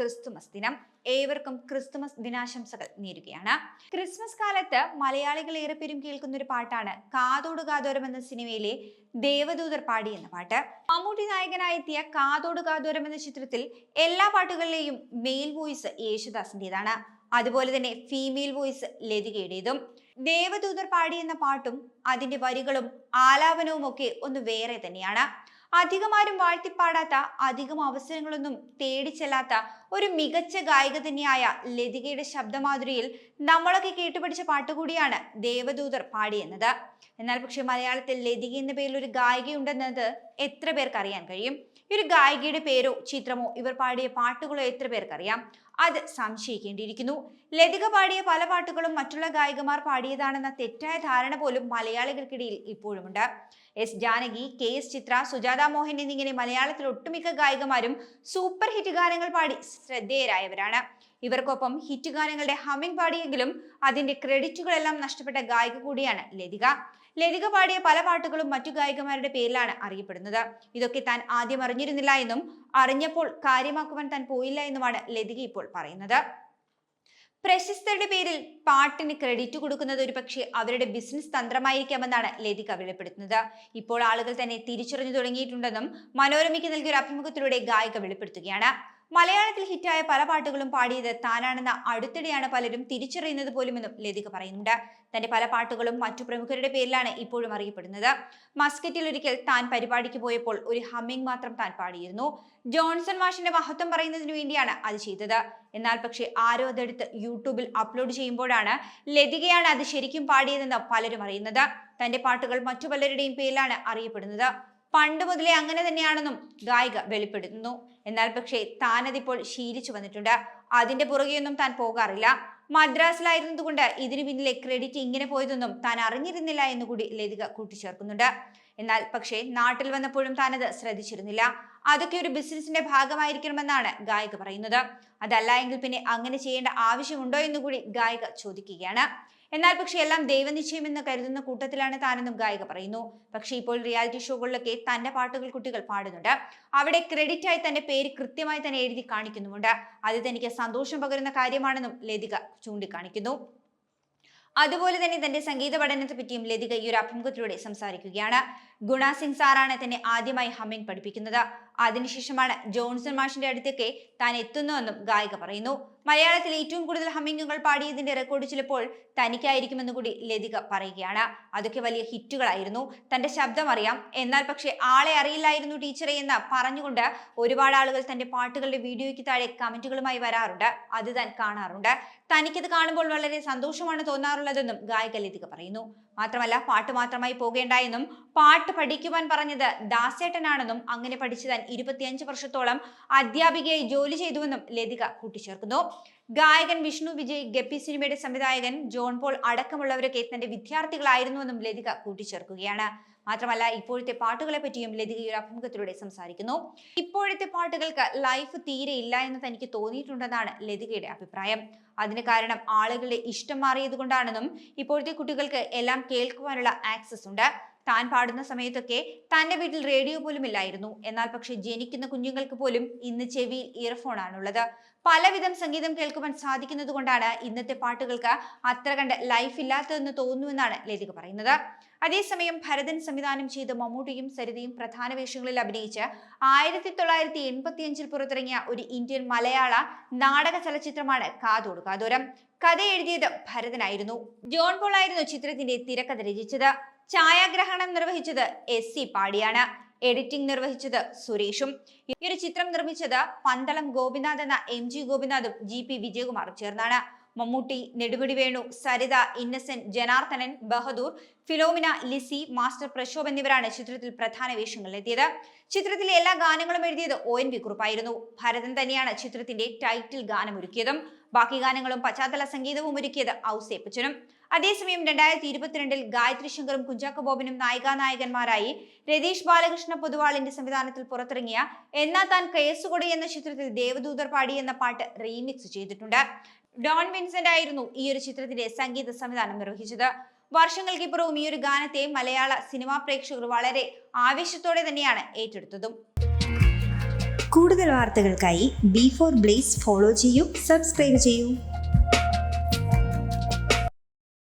Christmas ദിനം. ഏവർക്കും Christmas ദിനാശംസകൾ നേരുകയാണ്. ക്രിസ്മസ് കാലത്ത് മലയാളികൾ ഏറെ പേരും കേൾക്കുന്ന ഒരു പാട്ടാണ് കാതോട് കാതോരം എന്ന സിനിമയിലെ ദേവദൂതർ പാടി എന്ന പാട്ട്. മമ്മൂട്ടി നായകനായെത്തിയ കാതോട് കാതോരം എന്ന ചിത്രത്തിൽ എല്ലാ പാട്ടുകളിലെയും മെയിൽ വോയിസ് യേശുദാസിന്റെതാണ് അതുപോലെ തന്നെ ഫീമെയിൽ വോയിസ് ലതികയുടേതും. ദേവദൂതർ പാടി എന്ന പാട്ടും അതിന്റെ വരികളും ആലാപനവും ഒക്കെ ഒന്ന് വേറെ തന്നെയാണ്. അധികമാരും വാഴ്ത്തിപ്പാടാത്ത അധികം അവസരങ്ങളൊന്നും തേടിച്ചെല്ലാത്ത ഒരു മികച്ച ഗായിക തന്നെയായ ലതികയുടെ ശബ്ദമാധുരിയിൽ നമ്മളൊക്കെ കേട്ടുപഠിച്ച പാട്ടുകൂടിയാണ് ദേവദൂതർ പാടിയെന്നത്. എന്നാൽ പക്ഷേ മലയാളത്തിൽ ലതിക എന്ന പേരിൽ ഒരു ഗായികയുണ്ടെന്നത് എത്ര പേർക്ക് അറിയാൻ കഴിയും ഒരു ഗായികയുടെ പേരോ ചിത്രമോ ഇവർ പാടിയ പാട്ടുകളോ എത്ര പേർക്കറിയാം? അത് സംശയിക്കേണ്ടിയിരിക്കുന്നു. ലതിക പാടിയ പല പാട്ടുകളും മറ്റുള്ള ഗായികമാർ പാടിയതാണെന്ന തെറ്റായ ധാരണ പോലും മലയാളികൾക്കിടയിൽ ഇപ്പോഴുമുണ്ട്. S Janaki K S Chithra Sujatha Mohan എന്നിങ്ങനെ മലയാളത്തിൽ ഒട്ടുമിക്ക ഗായികമാരും സൂപ്പർ ഹിറ്റ് ഗാനങ്ങൾ പാടി ശ്രദ്ധേയരായവരാണ്. ഇവർക്കൊപ്പം ഹിറ്റ് ഗാനങ്ങളുടെ ഹമ്മിങ് പാടിയെങ്കിലും അതിന്റെ ക്രെഡിറ്റുകളെല്ലാം നഷ്ടപ്പെട്ട ഗായിക കൂടിയാണ് ലതിക. ലതിക പാടിയ പല പാട്ടുകളും മറ്റു ഗായികമാരുടെ പേരിലാണ് അറിയപ്പെടുന്നത്. ഇതൊക്കെ താൻ ആദ്യം അറിഞ്ഞിരുന്നില്ല എന്നും അറിഞ്ഞപ്പോൾ കാര്യമാക്കുവാൻ താൻ പോയില്ല എന്നുമാണ് ലതിക ഇപ്പോൾ പറയുന്നത്. പ്രശസ്തരുടെ പേരിൽ പാട്ടിന് ക്രെഡിറ്റ് കൊടുക്കുന്നത് ഒരു പക്ഷേ അവരുടെ ബിസിനസ് തന്ത്രമായിരിക്കാമെന്നാണ് ലതിക വെളിപ്പെടുത്തുന്നത്. ഇപ്പോൾ ആളുകൾ തന്നെ തിരിച്ചറിഞ്ഞു തുടങ്ങിയിട്ടുണ്ടെന്നും മനോരമയ്ക്ക് നൽകിയ ഒരു അഭിമുഖത്തിലൂടെ ഗായിക വെളിപ്പെടുത്തുകയാണ്. മലയാളത്തിൽ ഹിറ്റായ പല പാട്ടുകളും പാടിയത് താനാണെന്ന അടുത്തിടെയാണ് പലരും തിരിച്ചറിയുന്നത് പോലുമെന്നും ലതിക പറയുന്നുണ്ട്. തന്റെ പല പാട്ടുകളും മറ്റു പ്രമുഖരുടെ പേരിലാണ് ഇപ്പോഴും അറിയപ്പെടുന്നത്. മസ്കറ്റിൽ ഒരിക്കൽ താൻ പരിപാടിക്ക് പോയപ്പോൾ ഒരു ഹമ്മിങ് മാത്രം താൻ പാടിയിരുന്നു. ജോൺസൺ മാഷിന്റെ മഹത്വം പറയുന്നതിന് വേണ്ടിയാണ് അത് ചെയ്തത്. എന്നാൽ പക്ഷേ ആരോ അതെടുത്ത് യൂട്യൂബിൽ അപ്ലോഡ് ചെയ്യുമ്പോഴാണ് ലതികയാണ് അത് ശരിക്കും പാടിയതെന്ന് പലരും അറിയുന്നത്. തന്റെ പാട്ടുകൾ മറ്റു പലരുടെയും പേരിലാണ് അറിയപ്പെടുന്നത്. പണ്ട് മുതലേ അങ്ങനെ തന്നെയാണെന്നും ഗായിക വെളിപ്പെടുത്തുന്നു. എന്നാൽ പക്ഷേ താനതിപ്പോൾ ശീലിച്ചു വന്നിട്ടുണ്ട്. അതിന്റെ പുറകെയൊന്നും താൻ പോകാറില്ല. മദ്രാസിലായിരുന്നതുകൊണ്ട് ഇതിനു പിന്നിലെ ക്രെഡിറ്റ് ഇങ്ങനെ പോയതൊന്നും താൻ അറിഞ്ഞിരുന്നില്ല എന്നുകൂടി ലതിക കൂട്ടിച്ചേർക്കുന്നുണ്ട്. എന്നാൽ പക്ഷേ നാട്ടിൽ വന്നപ്പോഴും താനത് ശ്രദ്ധിച്ചിരുന്നില്ല. അതൊക്കെ ഒരു ബിസിനസിന്റെ ഭാഗമായിരിക്കണമെന്നാണ് ഗായിക പറയുന്നത്. അതല്ല എങ്കിൽ പിന്നെ അങ്ങനെ ചെയ്യേണ്ട ആവശ്യമുണ്ടോ എന്നുകൂടി ഗായിക ചോദിക്കുകയാണ്. എന്നാൽ പക്ഷെ എല്ലാം ദൈവനിശ്ചയം എന്ന് കരുതുന്ന കൂട്ടത്തിലാണ് താനെന്നും ഗായിക പറയുന്നു. പക്ഷെ ഇപ്പോൾ റിയാലിറ്റി ഷോകളിലൊക്കെ തന്റെ പാട്ടുകൾ കുട്ടികൾ പാടുന്നുണ്ട്. അവിടെ ക്രെഡിറ്റ് ആയി തന്റെ പേര് കൃത്യമായി തന്നെ എഴുതി കാണിക്കുന്നുമുണ്ട്. അത് തനിക്ക് സന്തോഷം പകരുന്ന കാര്യമാണെന്നും ലതിക ചൂണ്ടിക്കാണിക്കുന്നു. അതുപോലെ തന്നെ തന്റെ സംഗീത പഠനത്തെ പറ്റിയും ലതിക ഈ ഒരു അഭിമുഖത്തിലൂടെ സംസാരിക്കുകയാണ്. ഗുണ സിംഗ് സാറാണ് തന്നെ ആദ്യമായി ഹമ്മിങ് പഠിപ്പിക്കുന്നത്. അതിനുശേഷമാണ് ജോൺസൺ മാഷിന്റെ അടുത്തേക്ക് താൻ എത്തുന്നുവെന്നും ഗായിക പറയുന്നു. മലയാളത്തിൽ ഏറ്റവും കൂടുതൽ ഹമ്മിങ്ങുകൾ പാടിയതിന്റെ റെക്കോർഡ് ചിലപ്പോൾ തനിക്കായിരിക്കുമെന്ന് കൂടി ലതിക പറയുകയാണ്. അതൊക്കെ വലിയ ഹിറ്റുകളായിരുന്നു. തന്റെ ശബ്ദം അറിയാം. എന്നാൽ പക്ഷേ ആളെ അറിയില്ലായിരുന്നു ടീച്ചറെ എന്ന് പറഞ്ഞുകൊണ്ട് ഒരുപാട് ആളുകൾ തന്റെ പാട്ടുകളുടെ വീഡിയോയ്ക്ക് താഴെ കമന്റുകളുമായി വരാറുണ്ട്. അത് താൻ കാണാറുണ്ട്. തനിക്കത് കാണുമ്പോൾ വളരെ സന്തോഷമാണ് തോന്നാറുള്ളതെന്നും ഗായിക ലതിക പറയുന്നു. മാത്രമല്ല പാട്ട് മാത്രമായി പോകേണ്ട എന്നും പാട്ട് പഠിക്കുവാൻ പറഞ്ഞത് ദാസേട്ടനാണെന്നും അങ്ങനെ പഠിച്ചു താൻ ഇരുപത്തിയഞ്ച് വർഷത്തോളം അധ്യാപികയായി ജോലി ചെയ്തുവെന്നും ലതിക കൂട്ടിച്ചേർക്കുന്നു. ഗായകൻ വിഷ്ണു വിജയ് ഗപ്പി സിനിമയുടെ സംവിധായകൻ ജോൺ പോൾ അടക്കമുള്ളവരൊക്കെ തന്റെ വിദ്യാർത്ഥികളായിരുന്നുവെന്നും ലതിക കൂട്ടിച്ചേർക്കുകയാണ്. മാത്രമല്ല ഇപ്പോഴത്തെ പാട്ടുകളെ പറ്റിയും ലതിക ഈ ഒരു അഭിമുഖത്തിലൂടെ സംസാരിക്കുന്നു. ഇപ്പോഴത്തെ പാട്ടുകൾക്ക് ലൈഫ് തീരെ ഇല്ല എന്ന് തനിക്ക് തോന്നിയിട്ടുണ്ടെന്നാണ് ലതികയുടെ അഭിപ്രായം. അതിന് കാരണം ആളുകളുടെ ഇഷ്ടം മാറിയത് കൊണ്ടാണെന്നും ഇപ്പോഴത്തെ കുട്ടികൾക്ക് എല്ലാം കേൾക്കുവാനുള്ള ആക്സസ് ഉണ്ട്. താൻ പാടുന്ന സമയത്തൊക്കെ തന്റെ വീട്ടിൽ റേഡിയോ പോലും ഇല്ലായിരുന്നു. എന്നാൽ പക്ഷെ ജനിക്കുന്ന കുഞ്ഞുങ്ങൾക്ക് പോലും ഇന്ന് ചെവിയിൽ ഇയർഫോൺ ആണുള്ളത് പലവിധം സംഗീതം കേൾക്കുവാൻ സാധിക്കുന്നത് കൊണ്ടാണ് ഇന്നത്തെ പാട്ടുകൾക്ക് അത്ര കണ്ട് ലൈഫ് ഇല്ലാത്തതെന്ന് തോന്നുമെന്നാണ് ലതിക പറയുന്നത്. അതേസമയം ഭരതൻ സംവിധാനം ചെയ്ത മമ്മൂട്ടിയും സരിതയും പ്രധാന വേഷങ്ങളിൽ അഭിനയിച്ച് ആയിരത്തി തൊള്ളായിരത്തി എൺപത്തി അഞ്ചിൽ പുറത്തിറങ്ങിയ ഒരു ഇന്ത്യൻ മലയാള നാടക ചലച്ചിത്രമാണ് കാതോട് കാതോരം കഥ എഴുതിയത് ഭരതനായിരുന്നു. ജോൺ പോൾ ആയിരുന്നു ചിത്രത്തിന്റെ തിരക്കഥ രചിച്ചത്. ഛായാഗ്രഹണം നിർവഹിച്ചത് എസ് സി പാടിയാണ്. എഡിറ്റിംഗ് നിർവഹിച്ചത് സുരേഷും. ഈ ഒരു ചിത്രം നിർമ്മിച്ചത് പന്തളം ഗോപിനാഥ് എന്ന എം ജി ഗോപിനാഥും ജി പി വിജയകുമാറും ചേർന്നാണ്. മമ്മൂട്ടി നെടുമുടി വേണു സരിത ഇന്നസെന്റ് ജനാർദ്ദനൻ ബഹദൂർ ഫിലോമിന ലിസി മാസ്റ്റർ പ്രശോഭ് എന്നിവരാണ് ചിത്രത്തിൽ പ്രധാന വേഷങ്ങളിലെത്തിയത് ചിത്രത്തിലെ എല്ലാ ഗാനങ്ങളും എഴുതിയത് ഒ എൻ വി കുറുപ്പായിരുന്നു ഭരതൻ തന്നെയാണ് ചിത്രത്തിന്റെ ടൈറ്റിൽ ഗാനം ഒരുക്കിയതും ബാക്കി ഗാനങ്ങളും പശ്ചാത്തല സംഗീതവും ഒരുക്കിയത് ഔസേപ്പച്ചനും. അതേസമയം രണ്ടായിരത്തി ഇരുപത്തിരണ്ടിൽ ഗായത്രി ശങ്കറും കുഞ്ചാക്കോ ബോബനും നായികാനായകന്മാരായി രതീഷ് ബാലകൃഷ്ണ പൊതുവാളിന്റെ സംവിധാനത്തിൽ പുറത്തിറങ്ങിയ എന്നാ താൻ കേസുകൊടി എന്ന ചിത്രത്തിൽ ദേവദൂതർ പാടി എന്ന പാട്ട് റീമിക്സ് ചെയ്തിട്ടുണ്ട്. ഡോൺ വിൻസെന്റ് ആയിരുന്നു ഈ ഒരു ചിത്രത്തിന്റെ സംഗീത സംവിധാനം നിർവഹിച്ചത്. വർഷങ്ങൾക്കിപ്പുറവും ഈ ഒരു ഗാനത്തെ മലയാള സിനിമാ പ്രേക്ഷകർ വളരെ ആവേശത്തോടെ തന്നെയാണ് ഏറ്റെടുത്തതും. കൂടുതൽ വാർത്തകൾക്കായി ബി ഫോർ ബ്ലേസ് ഫോളോ ചെയ്യൂ സബ്സ്ക്രൈബ് ചെയ്യൂ.